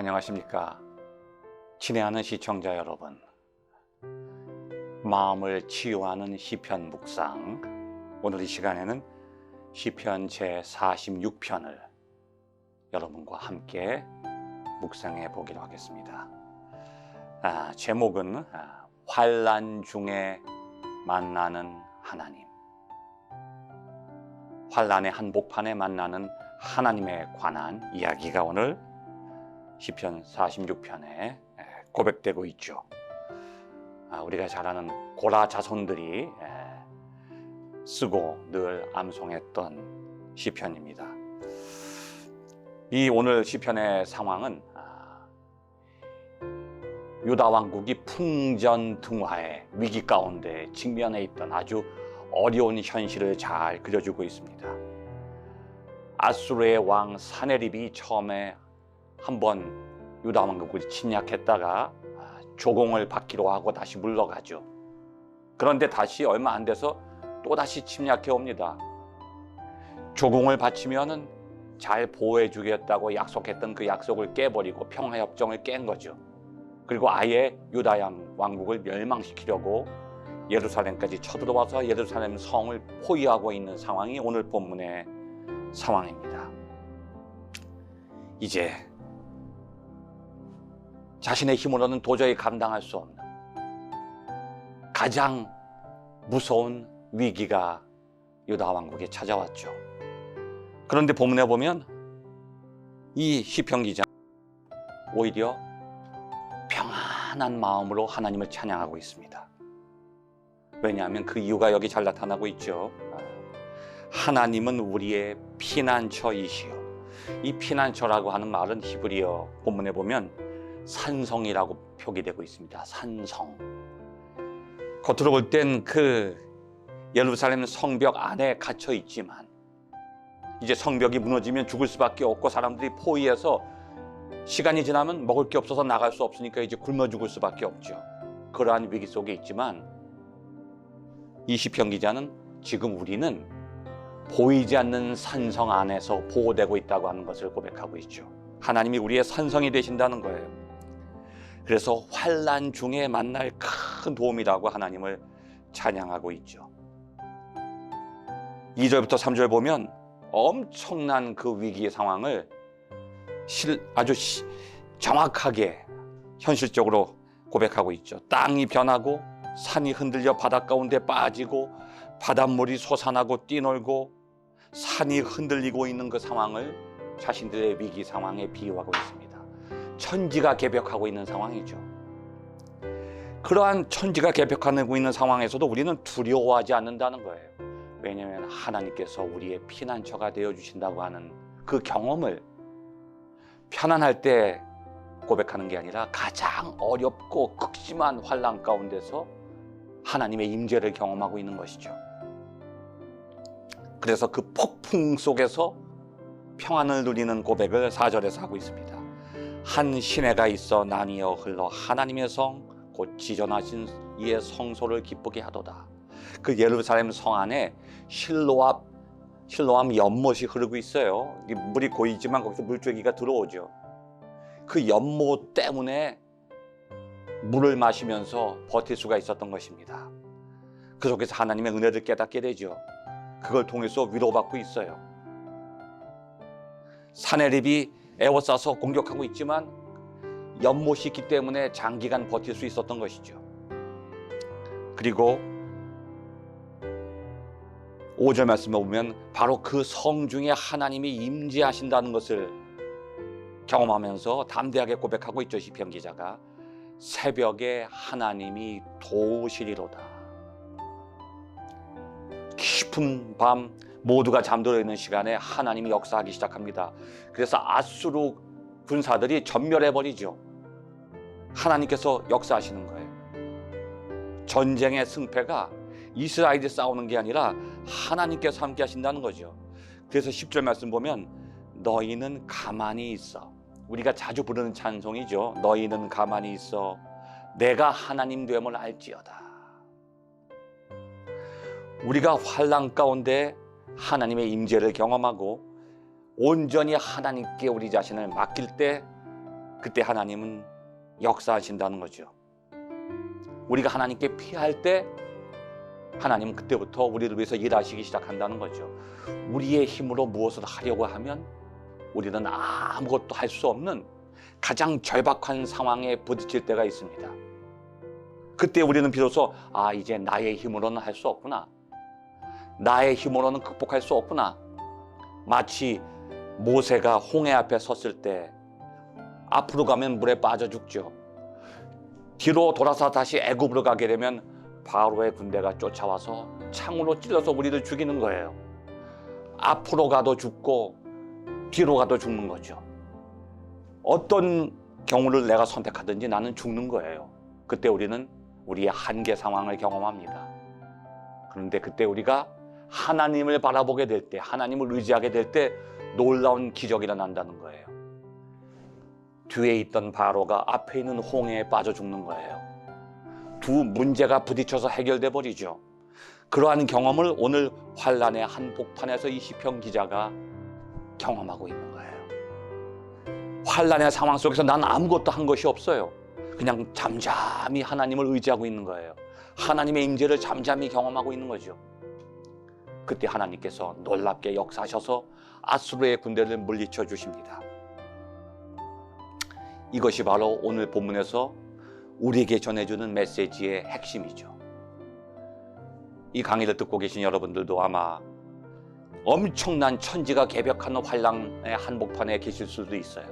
안녕하십니까. 친애하는 시청자 여러분. 마음을 치유하는 시편 묵상. 오늘 이 시간에는 시편 제 46편을 여러분과 함께 묵상해 보기로 하겠습니다. 아, 제목은 아, 환란 중에 만나는 하나님. 환란의 한복판에 만나는 하나님에 관한 이야기가 오늘 시편 46편에 고백되고 있죠. 아, 우리가 잘 아는 고라 자손들이 에, 쓰고 늘 암송했던 시편입니다. 이 오늘 시편의 상황은 아, 유다 왕국이 풍전등화의 위기 가운데 직면해 있던 아주 어려운 현실을 잘 그려주고 있습니다. 아수르의 왕 사네립이 처음에 한번 유다 왕국을 침략했다가 조공을 받기로 하고 다시 물러가죠. 그런데 다시 얼마 안 돼서 또 다시 침략해 옵니다. 조공을 바치면은 잘 보호해 주겠다고 약속했던 그 약속을 깨버리고 평화 협정을 깬 거죠. 그리고 아예 유다 왕국을 멸망시키려고 예루살렘까지 쳐들어와서 예루살렘 성을 포위하고 있는 상황이 오늘 본문의 상황입니다. 이제 자신의 힘으로는 도저히 감당할 수 없는 가장 무서운 위기가 유다 왕국에 찾아왔죠. 그런데 본문에 보면 이 시편 기자 오히려 평안한 마음으로 하나님을 찬양하고 있습니다. 왜냐하면 그 이유가 여기 잘 나타나고 있죠. 하나님은 우리의 피난처이시요. 이 피난처라고 하는 말은 히브리어 본문에 보면 산성이라고 표기되고 있습니다. 산성. 겉으로 볼 땐 그 예루살렘 성벽 안에 갇혀 있지만 이제 성벽이 무너지면 죽을 수밖에 없고 사람들이 포위해서 시간이 지나면 먹을 게 없어서 나갈 수 없으니까 이제 굶어 죽을 수밖에 없죠. 그러한 위기 속에 있지만 이 시편 기자는 지금 우리는 보이지 않는 산성 안에서 보호되고 있다고 하는 것을 고백하고 있죠. 하나님이 우리의 산성이 되신다는 거예요. 그래서 환란 중에 만날 큰 도움이라고 하나님을 찬양하고 있죠. 2절부터 3절 보면 엄청난 그 위기의 상황을 아주 정확하게 현실적으로 고백하고 있죠. 땅이 변하고 산이 흔들려 바닷 가운데 빠지고 바닷물이 솟아나고 뛰놀고 산이 흔들리고 있는 그 상황을 자신들의 위기 상황에 비유하고 있습니다. 천지가 개벽하고 있는 상황이죠. 그러한 천지가 개벽하고 있는 상황에서도 우리는 두려워하지 않는다는 거예요. 왜냐하면 하나님께서 우리의 피난처가 되어 주신다고 하는 그 경험을 편안할 때 고백하는 게 아니라 가장 어렵고 극심한 환란 가운데서 하나님의 임재를 경험하고 있는 것이죠. 그래서 그 폭풍 속에서 평안을 누리는 고백을 4절에서 하고 있습니다. 한 시내가 있어 나뉘어 흘러 하나님의 성 곧 지전하신 이의 성소를 기쁘게 하도다. 그 예루살렘 성 안에 실로암 실로암 연못이 흐르고 있어요. 물이 고이지만 거기서 물줄기가 들어오죠. 그 연못 때문에 물을 마시면서 버틸 수가 있었던 것입니다. 그 속에서 하나님의 은혜를 깨닫게 되죠. 그걸 통해서 위로받고 있어요. 사내립이 에워싸서 공격하고 있지만 연못이 있기 때문에 장기간 버틸 수 있었던 것이죠. 그리고 5절 말씀에 보면 바로 그 성 중에 하나님이 임재하신다는 것을 경험하면서 담대하게 고백하고 있죠 시편 기자가 새벽에 하나님이 도우시리로다. 깊은 밤 모두가 잠들어 있는 시간에 하나님이 역사하기 시작합니다. 그래서 아수르 군사들이 전멸해 버리죠. 하나님께서 역사하시는 거예요. 전쟁의 승패가 이스라엘이 싸우는 게 아니라 하나님께서 함께 하신다는 거죠. 그래서 10절 말씀 보면 너희는 가만히 있어. 우리가 자주 부르는 찬송이죠. 너희는 가만히 있어. 내가 하나님 됨을 알지어다. 우리가 환란 가운데 하나님의 임재를 경험하고 온전히 하나님께 우리 자신을 맡길 때 그때 하나님은 역사하신다는 거죠. 우리가 하나님께 피할 때 하나님은 그때부터 우리를 위해서 일하시기 시작한다는 거죠. 우리의 힘으로 무엇을 하려고 하면 우리는 아무것도 할 수 없는 가장 절박한 상황에 부딪힐 때가 있습니다. 그때 우리는 비로소 아 이제 나의 힘으로는 할 수 없구나. 나의 힘으로는 극복할 수 없구나. 마치 모세가 홍해 앞에 섰을 때 앞으로 가면 물에 빠져 죽죠. 뒤로 돌아서 다시 애굽으로 가게 되면 바로의 군대가 쫓아와서 창으로 찔러서 우리를 죽이는 거예요. 앞으로 가도 죽고 뒤로 가도 죽는 거죠. 어떤 경우를 내가 선택하든지 나는 죽는 거예요. 그때 우리는 우리의 한계 상황을 경험합니다. 그런데 그때 우리가 하나님을 바라보게 될 때, 하나님을 의지하게 될 때 놀라운 기적이 일어난다는 거예요. 뒤에 있던 바로가 앞에 있는 홍해에 빠져 죽는 거예요. 두 문제가 부딪혀서 해결돼 버리죠. 그러한 경험을 오늘 환란의 한복판에서 이 시편 기자가 경험하고 있는 거예요. 환란의 상황 속에서 난 아무것도 한 것이 없어요. 그냥 잠잠히 하나님을 의지하고 있는 거예요. 하나님의 임재를 잠잠히 경험하고 있는 거죠. 그때 하나님께서 놀랍게 역사하셔서 아수르의 군대를 물리쳐 주십니다. 이것이 바로 오늘 본문에서 우리에게 전해주는 메시지의 핵심이죠. 이 강의를 듣고 계신 여러분들도 아마 엄청난 천지가 개벽하는 환란의 한복판에 계실 수도 있어요.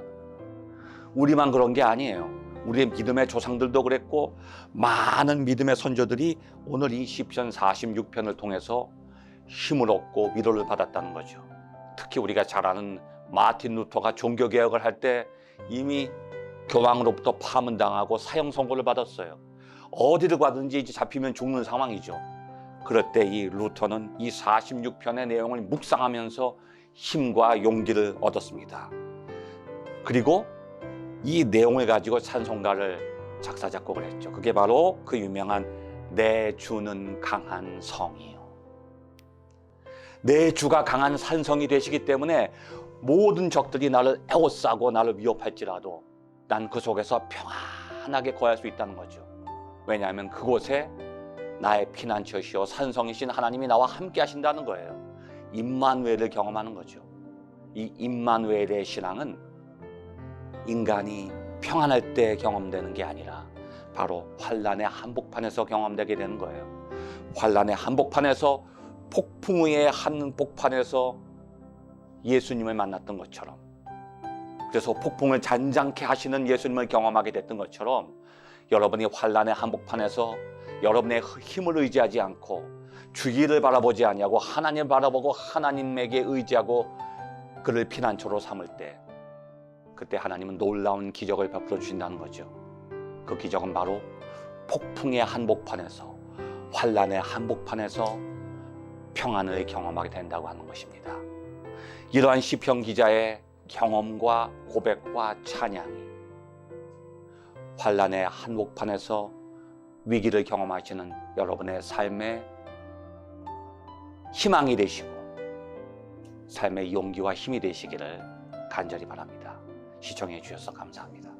우리만 그런 게 아니에요. 우리의 믿음의 조상들도 그랬고 많은 믿음의 선조들이 오늘 이 시편 46편을 통해서 힘을 얻고 위로를 받았다는 거죠. 특히 우리가 잘 아는 마틴 루터가 종교 개혁을 할 때 이미 교황으로부터 파문당하고 사형 선고를 받았어요. 어디를 가든지 이제 잡히면 죽는 상황이죠. 그럴 때 이 루터는 이 46편의 내용을 묵상하면서 힘과 용기를 얻었습니다. 그리고 이 내용을 가지고 찬송가를 작사 작곡을 했죠. 그게 바로 그 유명한 내 주는 강한 성이요. 내 주가 강한 산성이 되시기 때문에 모든 적들이 나를 에워싸고 나를 위협할지라도 난 그 속에서 평안하게 거할 수 있다는 거죠. 왜냐하면 그곳에 나의 피난처시오 산성이신 하나님이 나와 함께 하신다는 거예요. 임마누엘을 경험하는 거죠. 이 임마누엘의 신앙은 인간이 평안할 때 경험되는 게 아니라 바로 환란의 한복판에서 경험되게 되는 거예요. 환란의 한복판에서 폭풍의 한 복판에서 예수님을 만났던 것처럼 그래서 폭풍을 잔잔케 하시는 예수님을 경험하게 됐던 것처럼 여러분이 환란의 한복판에서 여러분의 힘을 의지하지 않고 주기를 바라보지 아니하고 하나님을 바라보고 하나님에게 의지하고 그를 피난처로 삼을 때 그때 하나님은 놀라운 기적을 베풀어 주신다는 거죠. 그 기적은 바로 폭풍의 한복판에서 환란의 한복판에서 평안을 경험하게 된다고 하는 것입니다. 이러한 시편 기자의 경험과 고백과 찬양이 환란의 한복판에서 위기를 경험하시는 여러분의 삶의 희망이 되시고 삶의 용기와 힘이 되시기를 간절히 바랍니다. 시청해 주셔서 감사합니다.